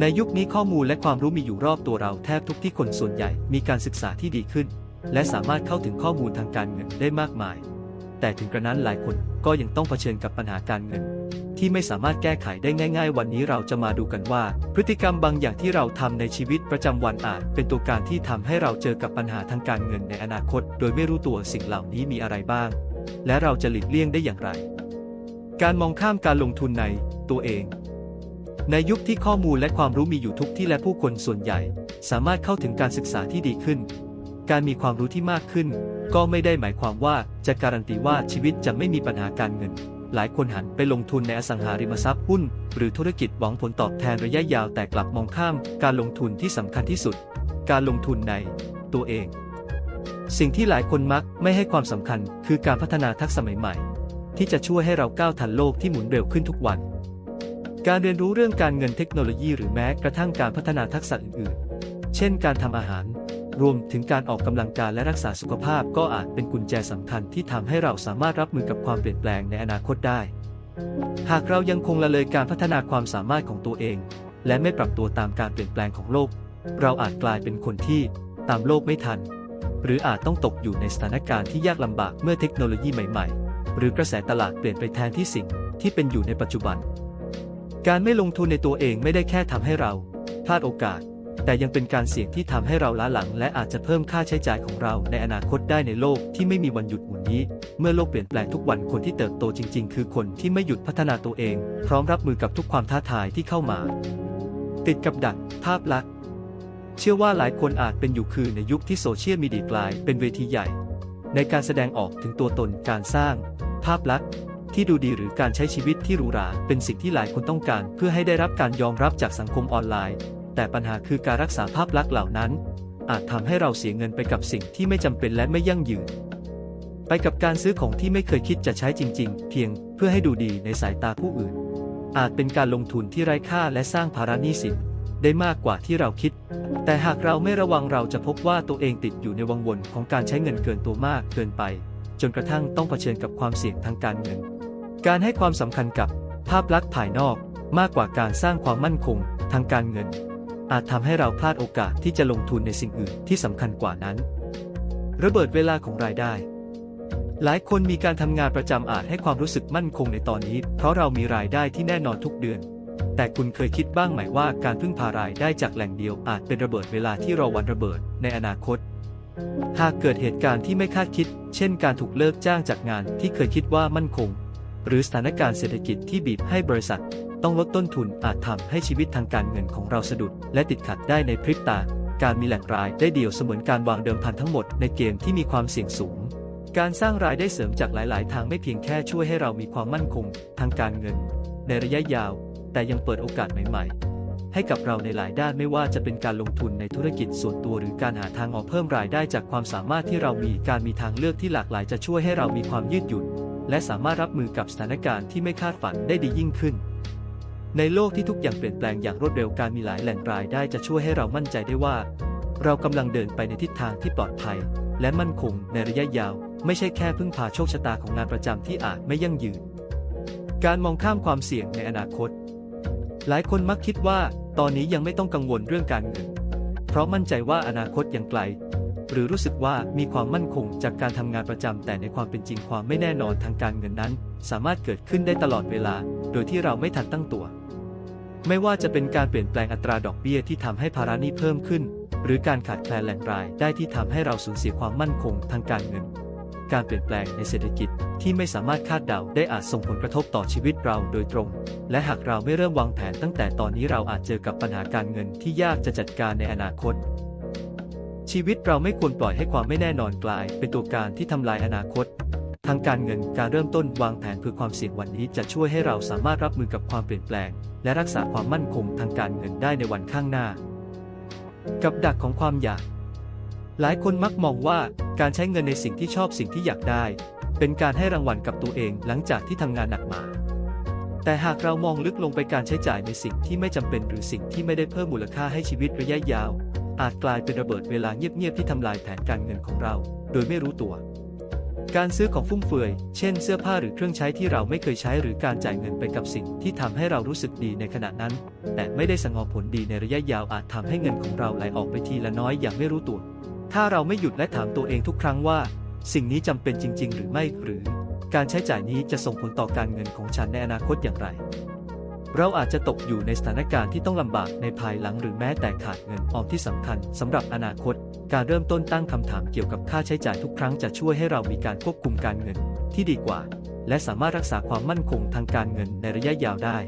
ในยุคนี้ข้อมูลและความรู้มีอยู่รอบตัวเราแทบทุกที่คนส่วนใหญ่มีการศึกษาที่ดีขึ้น และสามารถเข้าถึงข้อมูลทางการเงินได้มากมาย แต่ถึงกระนั้นหลายคนก็ยังต้องเผชิญกับปัญหาการเงิน ที่ไม่สามารถแก้ไขได้ง่าย ๆ วันนี้เราจะมาดูกันว่า พฤติกรรมบางอย่างที่เราทำในชีวิตประจำวันอาจ เป็นตัวการที่ทำให้เราเจอกับปัญหาทางการเงินในอนาคต โดยไม่รู้ตัวสิ่งเหล่านี้มีอะไรบ้าง และเราจะหลีกเลี่ยงได้อย่างไร การมองข้ามการลงทุนในตัวเอง ในยุคที่ข้อมูลและความรู้มีอยู่ทุกที่และผู้คนส่วนใหญ่ สามารถเข้าถึงการศึกษาที่ดีขึ้น การมีความรู้ที่มากขึ้น ก็ไม่ได้หมายความว่าจะการันตีว่าชีวิตจะไม่มีปัญหาการเงิน หลายคนหันไปลงทุนในอสังหาริมทรัพย์หุ้น หรือธุรกิจหวังผลตอบแทนระยะยาวแต่กลับมองข้าม การลงทุนที่สำคัญที่สุด การลงทุนในตัวเอง สิ่งที่หลายคนมักไม่ให้ความสำคัญ คือการพัฒนาทักษะใหม่ๆที่จะช่วยให้เราก้าวทันโลกที่หมุนเร็วขึ้นทุกวัน การเรียนรู้เรื่องการเงินเทคโนโลยีหรือแม้กระทั่งการพัฒนาทักษะอื่นๆ เช่นการทำอาหาร รวมถึงการออกกำลังกายและรักษาสุขภาพก็อาจเป็นกุญแจสำคัญที่ทำให้เราสามารถรับมือกับความเปลี่ยนแปลงในอนาคตได้ หากเรายังคงละเลยการพัฒนาความสามารถของตัวเอง และไม่ปรับตัวตามการเปลี่ยนแปลงของโลก เราอาจกลายเป็นคนที่ตามโลกไม่ทัน หรืออาจต้องตกอยู่ในสถานการณ์ที่ยากลำบากเมื่อเทคโนโลยีใหม่ ๆ หรือกระแสตลาดเปลี่ยนไปแทนที่สิ่งที่เป็นอยู่ในปัจจุบัน การไม่ลงทุนในตัวเองไม่ได้แค่ทำให้เราพลาดโอกาส แต่ยังเป็นการเสี่ยงที่ทำให้เราล้าหลัง และอาจจะเพิ่มค่าใช้จ่ายของเราในอนาคตได้ในโลกที่ไม่มีวันหยุดหมุนนี้ เมื่อโลกเปลี่ยนแปลงทุกวันคนที่เติบโตจริง ๆ คือคนที่ไม่หยุดพัฒนาตัวเอง พร้อมรับมือกับทุกความท้าทายที่เข้ามา ติดกับดัก ภาพลักษณ์เชื่อว่าหลายคนอาจเป็นอยู่คือในยุคที่โซเชียลมีเดียกลายเป็นเวทีใหญ่ ในการแสดงออกถึงตัวตนการสร้าง ภาพลักษณ์ ที่ดูดีหรือการใช้ชีวิตที่หรูหรา เป็นสิ่งที่หลายคนต้องการ เพื่อให้ได้รับการยอมรับจากสังคมออนไลน์ แต่ปัญหาคือการรักษาภาพลักษณ์เหล่านั้น อาจทำให้เราเสียเงินไปกับสิ่งที่ไม่จำเป็นและไม่ยั่งยืน ไปกับการซื้อของที่ไม่เคยคิดจะใช้จริง ๆ เพียงเพื่อให้ดูดีในสายตาผู้อื่น อาจเป็นการลงทุนที่ไร้ค่าและสร้างภาระหนี้สินได้มากกว่าที่เราคิด แต่หากเราไม่ระวังเราจะพบว่าตัวเองติดอยู่ในวังวนของการใช้เงินเกินตัวมากเกินไป จนกระทั่งต้องเผชิญกับความเสี่ยงทางการเงิน การให้ความสำคัญกับภาพลักษณ์ภายนอกมากกว่าการสร้างความมั่นคงทางการเงิน อาจทำให้เราพลาดโอกาสที่จะลงทุนในสิ่งอื่นที่สำคัญกว่านั้น ระเบิดเวลาของรายได้ หลายคนมีการทำงานประจำอาจให้ความรู้สึกมั่นคงในตอนนี้ เพราะเรามีรายได้ที่แน่นอนทุกเดือน แต่คุณเคยคิดบ้างไหมว่าการพึ่งพารายได้จากแหล่งเดียวอาจเป็นระเบิดเวลาที่รอวันระเบิดในอนาคตหากเกิดเหตุการณ์ที่ไม่คาดคิด เช่นการถูกเลิกจ้างจากงานที่เคยคิดว่ามั่นคง หรือสถานการณ์เศรษฐกิจที่บีบให้บริษัท ต้องลดต้นทุนอาจทำให้ชีวิตทางการเงินของเราสะดุด และติดขัดได้ในพริบตา การมีแหล่งรายได้เดียวเสมือนการวางเดิมพันทั้งหมดในเกมที่มีความเสี่ยงสูง การสร้างรายได้เสริมจากหลาย ๆ ทางไม่เพียงแค่ช่วยให้เรามีความมั่นคง ทางการเงิน ในระยะยาว แต่ยังเปิดโอกาสใหม่ ๆให้กับเราในหลายด้านไม่ว่าจะเป็นการลงทุนในธุรกิจส่วนตัวหรือการหาทางออกเพิ่มรายได้จากความสามารถที่เรามีการมีทางเลือกที่หลากหลายจะช่วยให้เรามีความยืดหยุ่น และสามารถรับมือกับสถานการณ์ที่ไม่คาดฝันได้ดียิ่งขึ้น ในโลกที่ทุกอย่างเปลี่ยนแปลงอย่างรวดเร็วการมีหลายแหล่งรายได้จะช่วยให้เรามั่นใจได้ว่า เรากำลังเดินไปในทิศทางที่ปลอดภัย และมั่นคงในระยะยาว ไม่ใช่แค่พึ่งพาโชคชะตาของงานประจำที่อาจไม่ยั่งยืน การมองข้ามความเสี่ยงในอนาคต หลายคนมักคิดว่า ตอนนี้ยังไม่ต้องกังวลเรื่องการเงิน เพราะมั่นใจว่าอนาคตยังไกล หรือรู้สึกว่ามีความมั่นคงจากการทำงานประจำแต่ในความเป็นจริงความไม่แน่นอนทางการเงินนั้น สามารถเกิดขึ้นได้ตลอดเวลา โดยที่เราไม่ทันตั้งตัว ไม่ว่าจะเป็นการเปลี่ยนแปลงอัตราดอกเบี้ยที่ทำให้ภาระหนี้เพิ่มขึ้น หรือการขาดแคลนแหล่งรายได้ที่ทำให้เราสูญเสียความมั่นคงทางการเงิน การเปลี่ยนแปลงในเศรษฐกิจที่ไม่สามารถคาดเดาได้อาจส่งผลกระทบต่อชีวิตเราโดยตรง และหากเราไม่เริ่มวางแผนตั้งแต่ตอนนี้เราอาจเจอกับปัญหาการเงินที่ยากจะจัดการในอนาคต ชีวิตเราไม่ควรปล่อยให้ความไม่แน่นอนกลาย เป็นตัวการที่ทำลายอนาคต ทางการเงินการเริ่มต้นวางแผนเพื่อความเสี่ยงวันนี้จะช่วยให้เราสามารถรับมือกับความเปลี่ยนแปลง และรักษาความมั่นคงทางการเงินได้ในวันข้างหน้า กับดักของความอยาก หลายคนมักมองว่าการใช้เงินในสิ่งที่ชอบสิ่งที่อยากได้ เป็นการให้รางวัลกับตัวเองหลังจากที่ทำงานหนักมาแต่หากเรามองลึกลงไปการใช้จ่ายในสิ่งที่ไม่จำเป็นหรือสิ่งที่ไม่ได้เพิ่มมูลค่าให้ชีวิตระยะยาว อาจกลายเป็นระเบิดเวลาเงียบๆที่ทำลายแผนการเงินของเรา โดยไม่รู้ตัว การซื้อของฟุ่มเฟือย เช่นเสื้อผ้าหรือเครื่องใช้ที่เราไม่เคยใช้หรือการจ่ายเงินไปกับสิ่งที่ทำให้เรารู้สึกดีในขณะนั้น แต่ไม่ได้สงอผลดีในระยะยาวอาจทำให้เงินของเราไหลออกไปทีละน้อยอย่างไม่รู้ตัว ถ้าเราไม่หยุดและถามตัวเองทุกครั้งว่า สิ่งนี้จำเป็นจริง ๆ หรือไม่หรือ การใช้จ่ายนี้จะส่งผลต่อการเงินของฉันในอนาคตอย่างไร เราอาจจะตกอยู่ในสถานการณ์ที่ต้องลำบากในภายหลังหรือแม้แต่ขาดเงินออมที่สำคัญสำหรับอนาคต การเริ่มต้นตั้งคำถามเกี่ยวกับค่าใช้จ่ายทุกครั้งจะช่วยให้เรามีการควบคุมการเงินที่ดีกว่า และสามารถรักษาความมั่นคงทางการเงินในระยะยาวได้